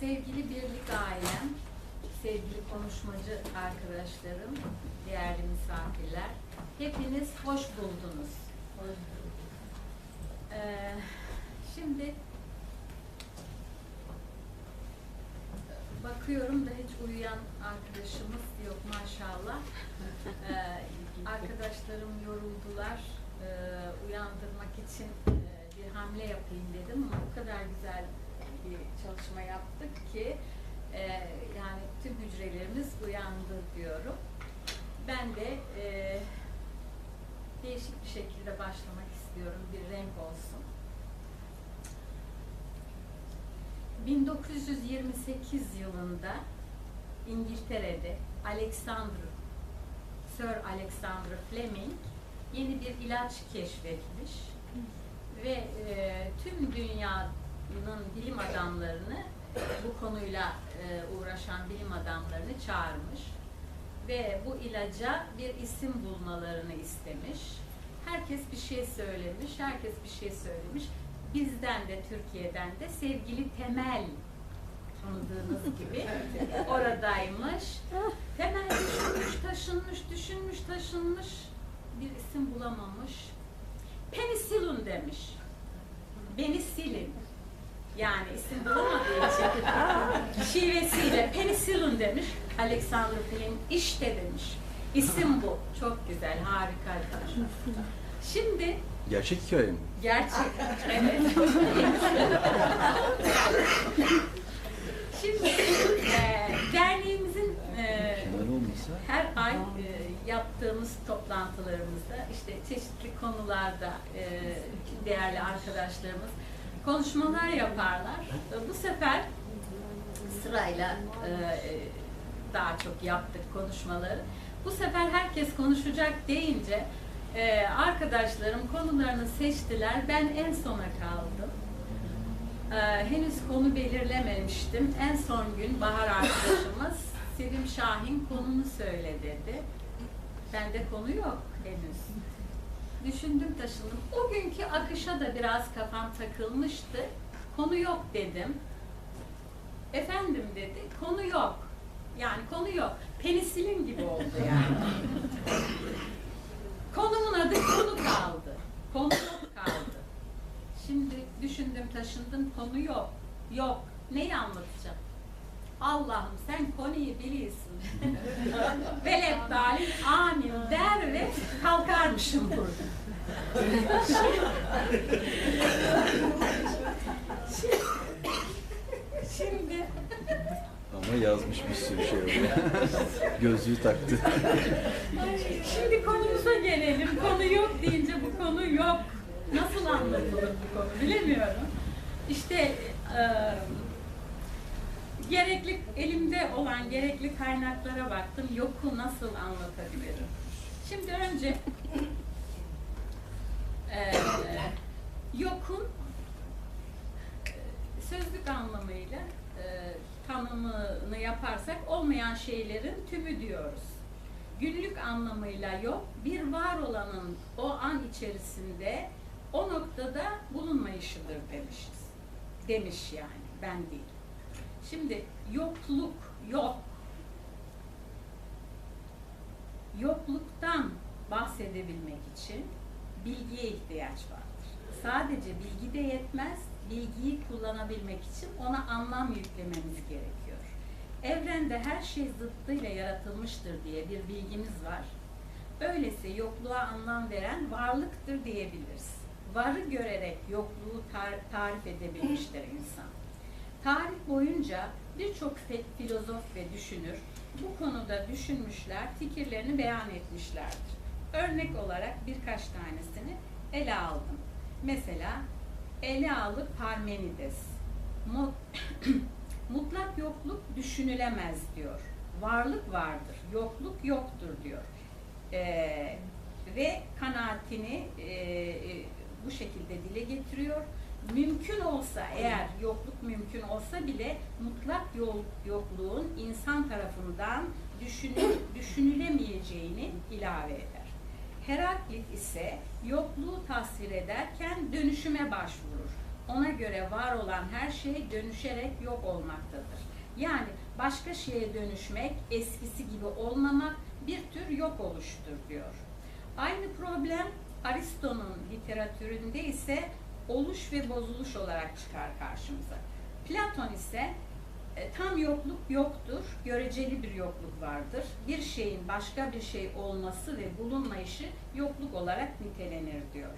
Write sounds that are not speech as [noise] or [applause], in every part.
Sevgili birlik ailem, sevgili konuşmacı arkadaşlarım, değerli misafirler, hepiniz hoş buldunuz. Ee, şimdi bakıyorum da hiç uyuyan arkadaşımız yok maşallah. Ee, arkadaşlarım yoruldular. Ee, uyandırmak için e, bir hamle yapayım dedim ama o kadar güzel bir çalışma yaptık ki e, yani tüm hücrelerimiz uyandı diyorum. Ben de e, değişik bir şekilde başlamak istiyorum. Bir renk olsun. 1928 yılında İngiltere'de Alexander Sir Alexander Fleming yeni bir ilaç keşfetmiş ve e, tüm dünyanın bilim adamlarını bu konuyla e, uğraşan bilim adamlarını çağırmış ve bu ilaca bir isim bulmalarını istemiş. Herkes bir şey söylemiş, herkes bir şey söylemiş. Bizden de Türkiye'den de sevgili Temel tanıdığınız gibi oradaymış. Temel düşünmüş, taşınmış, düşünmüş, taşınmış. Bir isim bulamamış. Penisilin demiş. Beni silin. Yani isim bulamadığı için şivesiyle penisilin demiş. Alexander Fleming işte demiş. İsim bu. Çok güzel, harika arkadaşlar. Şimdi Gerçek hikaye mi? Gerçek. Evet. Şimdi e, derneğimizin e, her ay e, yaptığımız toplantılarımızda işte çeşitli konularda e, değerli arkadaşlarımız konuşmalar yaparlar. Bu sefer sırayla e, e, daha çok yaptık konuşmaları. Bu sefer herkes konuşacak deyince e, arkadaşlarım konularını seçtiler. Ben en sona kaldım. Henüz konu belirlememiştim. En son gün Bahar arkadaşımız Sevim Şahin konunu söyle dedi. Bende konu yok henüz. Düşündüm taşındım. O günkü akışa da biraz kafam takılmıştı. Konu yok dedim. Efendim dedi, konu yok. Yani konu yok. Penisilin gibi oldu yani. [laughs] Konumun adı konu kaldı. Konu yok kaldı. Şimdi düşündüm taşındım konu yok. Yok. Neyi anlatacağım? Allah'ım sen konuyu biliyorsun. [laughs] Veled dalim amin der ve kalkarmışım burada. Şimdi ama yazmış bir sürü şey oraya. [laughs] Gözlüğü taktı. Şimdi konumuza gelelim. Konu yok deyince bu konu yok. Nasıl anlatılır bu konu bilemiyorum. İşte e, gerekli elimde olan gerekli kaynaklara baktım. Yoku nasıl anlatabilirim? Şimdi önce e, yokun e, sözlük anlamıyla e, tanımını yaparsak olmayan şeylerin tümü diyoruz. Günlük anlamıyla yok, bir var olanın o an içerisinde o noktada bulunmayışıdır demişiz. Demiş yani, ben değil. Şimdi yokluk, yok. Yokluktan bahsedebilmek için bilgiye ihtiyaç vardır. Sadece bilgi de yetmez, bilgiyi kullanabilmek için ona anlam yüklememiz gerekiyor. Evrende her şey zıttıyla yaratılmıştır diye bir bilgimiz var. Öyleyse yokluğa anlam veren varlıktır diyebiliriz. Varı görerek yokluğu tar- tarif edebilmiştir insan. Tarih boyunca birçok filozof ve düşünür bu konuda düşünmüşler, fikirlerini beyan etmişlerdir. Örnek olarak birkaç tanesini ele aldım. Mesela ele alıp Parmenides. Mu- [clears throat] Mutlak yokluk düşünülemez diyor. Varlık vardır, yokluk yoktur diyor. Ee, ve kanaatini e, e, bu şekilde dile getiriyor. Mümkün olsa eğer yokluk mümkün olsa bile mutlak yol, yokluğun insan tarafından düşünü, düşünülemeyeceğini ilave eder. Heraklit ise yokluğu tasvir ederken dönüşüme başvurur. ona göre var olan her şey dönüşerek yok olmaktadır. Yani başka şeye dönüşmek, eskisi gibi olmamak bir tür yok oluştur diyor. Aynı problem Aristo'nun literatüründe ise oluş ve bozuluş olarak çıkar karşımıza. Platon ise e, tam yokluk yoktur, göreceli bir yokluk vardır. Bir şeyin başka bir şey olması ve bulunmayışı yokluk olarak nitelenir diyor.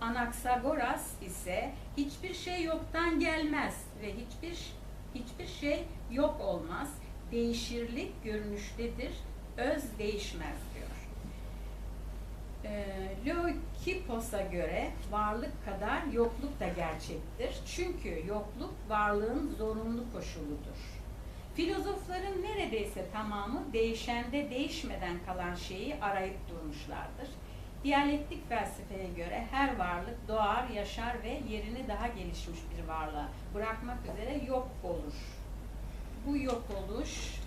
Anaksagoras ise hiçbir şey yoktan gelmez ve hiçbir hiçbir şey yok olmaz. Değişirlik görünüştedir, öz değişmez. E, Leukipos'a göre varlık kadar yokluk da gerçektir. Çünkü yokluk varlığın zorunlu koşuludur. Filozofların neredeyse tamamı değişende değişmeden kalan şeyi arayıp durmuşlardır. Diyalektik felsefeye göre her varlık doğar, yaşar ve yerini daha gelişmiş bir varlığa bırakmak üzere yok olur. Bu yok oluş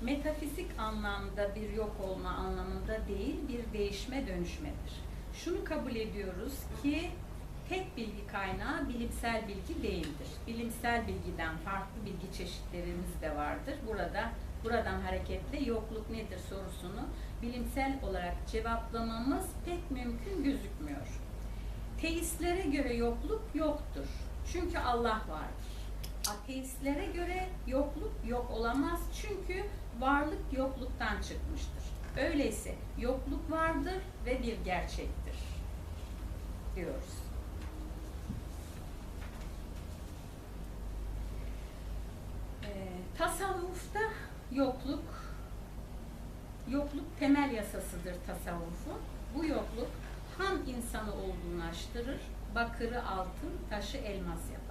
metafizik anlamda bir yok olma anlamında değil, bir değişme dönüşmedir. Şunu kabul ediyoruz ki tek bilgi kaynağı bilimsel bilgi değildir. Bilimsel bilgiden farklı bilgi çeşitlerimiz de vardır. Burada buradan hareketle yokluk nedir sorusunu bilimsel olarak cevaplamamız pek mümkün gözükmüyor. Teistlere göre yokluk yoktur. Çünkü Allah vardır. Ateistlere göre yokluk yok olamaz çünkü varlık yokluktan çıkmıştır. Öyleyse yokluk vardır ve bir gerçektir diyoruz. Ee, tasavvufta yokluk yokluk temel yasasıdır tasavvufun. Bu yokluk ham insanı olgunlaştırır, bakırı altın, taşı elmas yapar.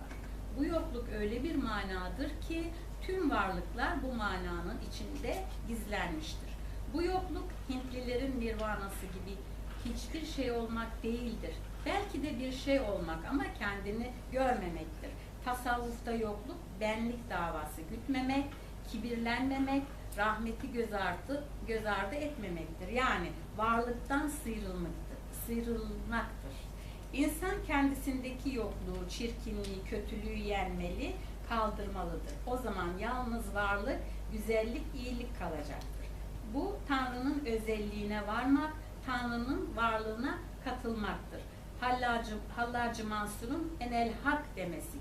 Bu yokluk öyle bir manadır ki tüm varlıklar bu mananın içinde gizlenmiştir. Bu yokluk Hintlilerin nirvanası gibi hiçbir şey olmak değildir. Belki de bir şey olmak ama kendini görmemektir. Tasavvufta yokluk benlik davası gütmemek, kibirlenmemek, rahmeti göz ardı, göz ardı etmemektir. Yani varlıktan sıyrılmaktır. sıyrılmaktır. İnsan kendisindeki yokluğu, çirkinliği, kötülüğü yenmeli, kaldırmalıdır. O zaman yalnız varlık, güzellik, iyilik kalacaktır. Bu Tanrı'nın özelliğine varmak, Tanrı'nın varlığına katılmaktır. Hallacı, Hallacı Mansur'un enel hak demesi.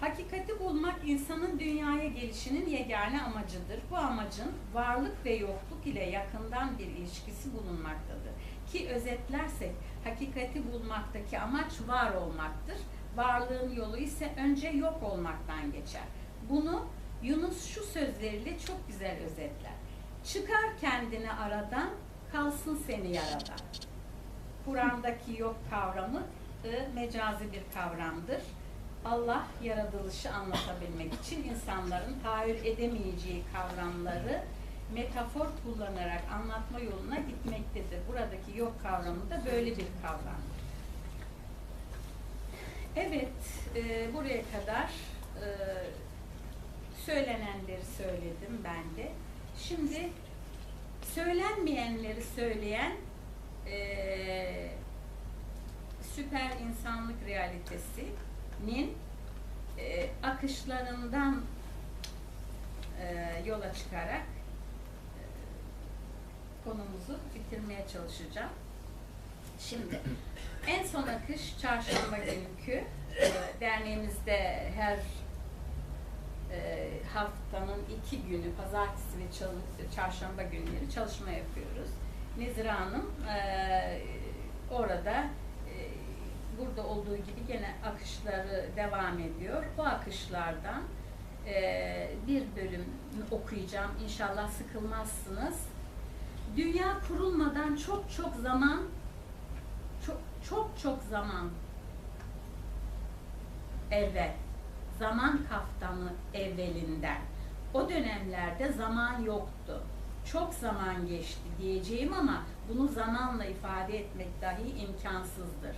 Hakikati bulmak insanın dünyaya gelişinin yegane amacıdır. Bu amacın varlık ve yokluk ile yakından bir ilişkisi bulunmaktadır. Ki özetlersek hakikati bulmaktaki amaç var olmaktır. Varlığın yolu ise önce yok olmaktan geçer. Bunu Yunus şu sözleriyle çok güzel özetler. Çıkar kendini aradan, kalsın seni yaradan. Kur'an'daki yok kavramı mecazi bir kavramdır. Allah yaratılışı anlatabilmek için insanların tahayyül edemeyeceği kavramları metafor kullanarak anlatma yoluna gitmektedir. Buradaki yok kavramı da böyle bir kavramdır. Evet, e, buraya kadar e, söylenenleri söyledim ben de. Şimdi söylenmeyenleri söyleyen e, süper insanlık realitesinin e, akışlarından e, yola çıkarak konumuzu bitirmeye çalışacağım. Şimdi en son akış çarşamba günkü e, derneğimizde her e, haftanın iki günü pazartesi ve çarşamba günleri çalışma yapıyoruz. Nezira Hanım e, orada burada olduğu gibi gene akışları devam ediyor. Bu akışlardan bir bölüm okuyacağım. İnşallah sıkılmazsınız. Dünya kurulmadan çok çok zaman çok çok çok zaman evvel zaman kaftanı evvelinden o dönemlerde zaman yoktu. Çok zaman geçti diyeceğim ama bunu zamanla ifade etmek dahi imkansızdır.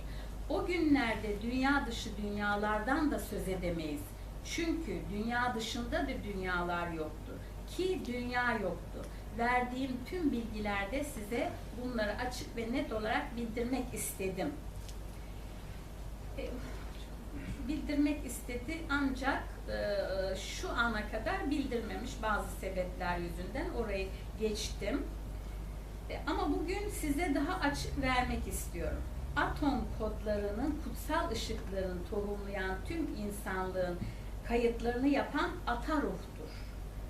O günlerde dünya dışı dünyalardan da söz edemeyiz. Çünkü dünya dışında da dünyalar yoktu. Ki dünya yoktu. Verdiğim tüm bilgilerde size bunları açık ve net olarak bildirmek istedim. E, bildirmek istedi ancak e, şu ana kadar bildirmemiş bazı sebepler yüzünden orayı geçtim. E, Ama bugün size daha açık vermek istiyorum. Atom kodlarının kutsal ışıklarını tohumlayan tüm insanlığın kayıtlarını yapan ata ruhtur.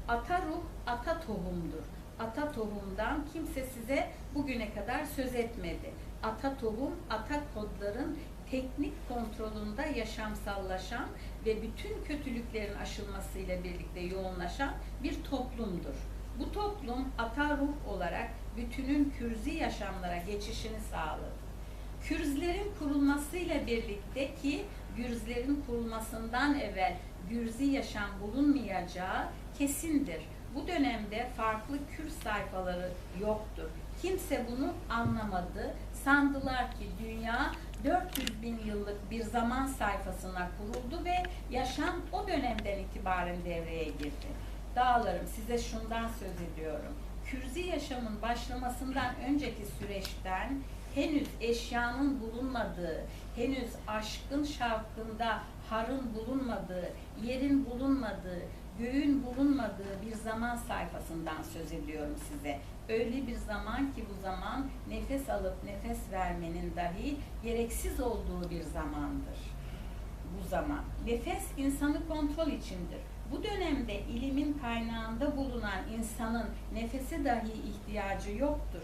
Ata ruh, ata tohumdur. Ata tohumdan kimse size bugüne kadar söz etmedi. Ata tohum, ata kodların teknik kontrolünde yaşamsallaşan ve bütün kötülüklerin aşılmasıyla birlikte yoğunlaşan bir toplumdur. Bu toplum ata ruh olarak bütünün kürzi yaşamlara geçişini sağladı. Kürzlerin kurulmasıyla birlikte ki gürzlerin kurulmasından evvel gürzi yaşam bulunmayacağı kesindir. Bu dönemde farklı kür sayfaları yoktur. Kimse bunu anlamadı. Sandılar ki dünya 400 bin yıllık bir zaman sayfasına kuruldu ve yaşam o dönemden itibaren devreye girdi. Dağlarım size şundan söz ediyorum. Kürzi yaşamın başlamasından önceki süreçten henüz eşyanın bulunmadığı, henüz aşkın şavkında harın bulunmadığı, yerin bulunmadığı, göğün bulunmadığı bir zaman sayfasından söz ediyorum size. Öyle bir zaman ki bu zaman nefes alıp nefes vermenin dahi gereksiz olduğu bir zamandır. Bu zaman. Nefes insanı kontrol içindir. Bu dönemde ilimin kaynağında bulunan insanın nefese dahi ihtiyacı yoktur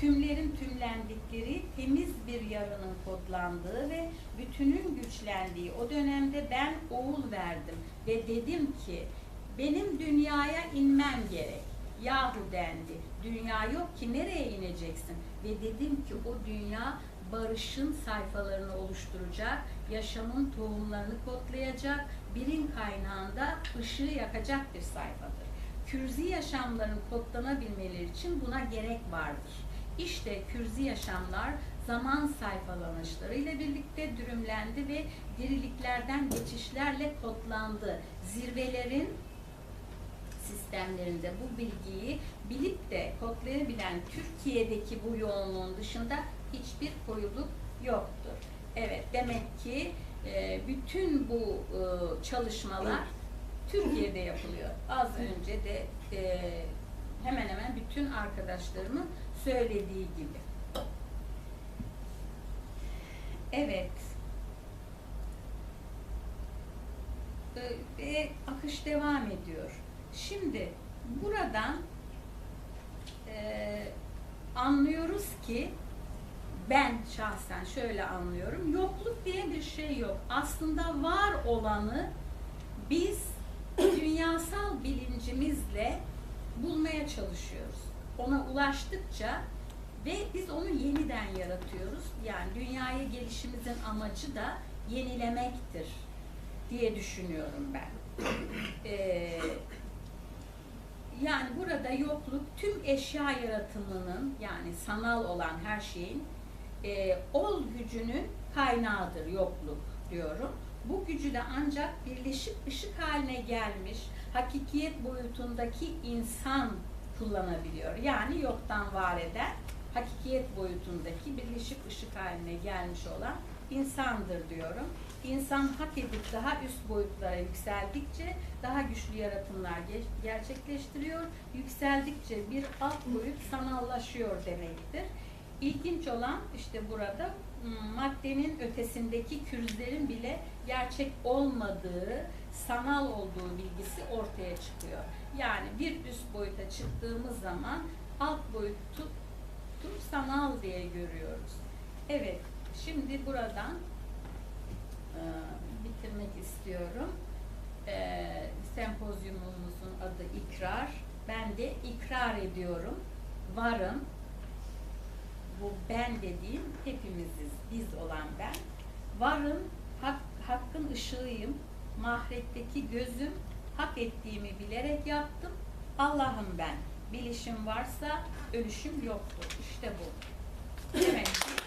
tümlerin tümlendikleri temiz bir yarının kodlandığı ve bütünün güçlendiği o dönemde ben oğul verdim ve dedim ki benim dünyaya inmem gerek. Yahu dendi. Dünya yok ki nereye ineceksin? Ve dedim ki o dünya barışın sayfalarını oluşturacak, yaşamın tohumlarını kodlayacak, birin kaynağında ışığı yakacak bir sayfadır. Kürzi yaşamların kodlanabilmeleri için buna gerek vardır. İşte kürzi yaşamlar zaman sayfalanışlarıyla birlikte dürümlendi ve diriliklerden geçişlerle kodlandı. Zirvelerin sistemlerinde bu bilgiyi bilip de kodlayabilen Türkiye'deki bu yoğunluğun dışında hiçbir koyuluk yoktur. Evet demek ki e, bütün bu e, çalışmalar Türkiye'de yapılıyor. Az önce de e, hemen hemen bütün arkadaşlarımın söylediği gibi. Evet. Ee, Ve akış devam ediyor. Şimdi buradan e, anlıyoruz ki ben şahsen şöyle anlıyorum. Yokluk diye bir şey yok. Aslında var olanı biz [clears throat] dünyasal bilincimizle bulmaya çalışıyoruz. Ona ulaştıkça ve biz onu yeniden yaratıyoruz. Yani dünyaya gelişimizin amacı da yenilemektir diye düşünüyorum ben. Ee, yani burada yokluk tüm eşya yaratımının yani sanal olan her şeyin e, ol gücünün kaynağıdır yokluk diyorum. Bu gücü de ancak birleşik ışık haline gelmiş hakikiyet boyutundaki insan kullanabiliyor. Yani yoktan var eden hakikiyet boyutundaki birleşik ışık haline gelmiş olan insandır diyorum. İnsan hak edip daha üst boyutlara yükseldikçe daha güçlü yaratımlar ge- gerçekleştiriyor. Yükseldikçe bir alt boyut sanallaşıyor demektir. İlginç olan işte burada m, maddenin ötesindeki kürüzlerin bile gerçek olmadığı, sanal olduğu bilgisi ortaya çıkıyor. Yani bir üst boyuta çıktığımız zaman alt boyutu tu sanal diye görüyoruz. Evet, şimdi buradan e, bitirmek istiyorum. E, sempozyumumuzun adı ikrar. Ben de ikrar ediyorum. Varım. Bu ben dediğim hepimiziz, biz olan ben. Varım, hak, hakkın ışığıyım. Mahiretteki gözüm, hak ettiğimi bilerek yaptım. Allah'ım ben. Bilişim varsa ölüşüm yoktur. İşte bu. Evet.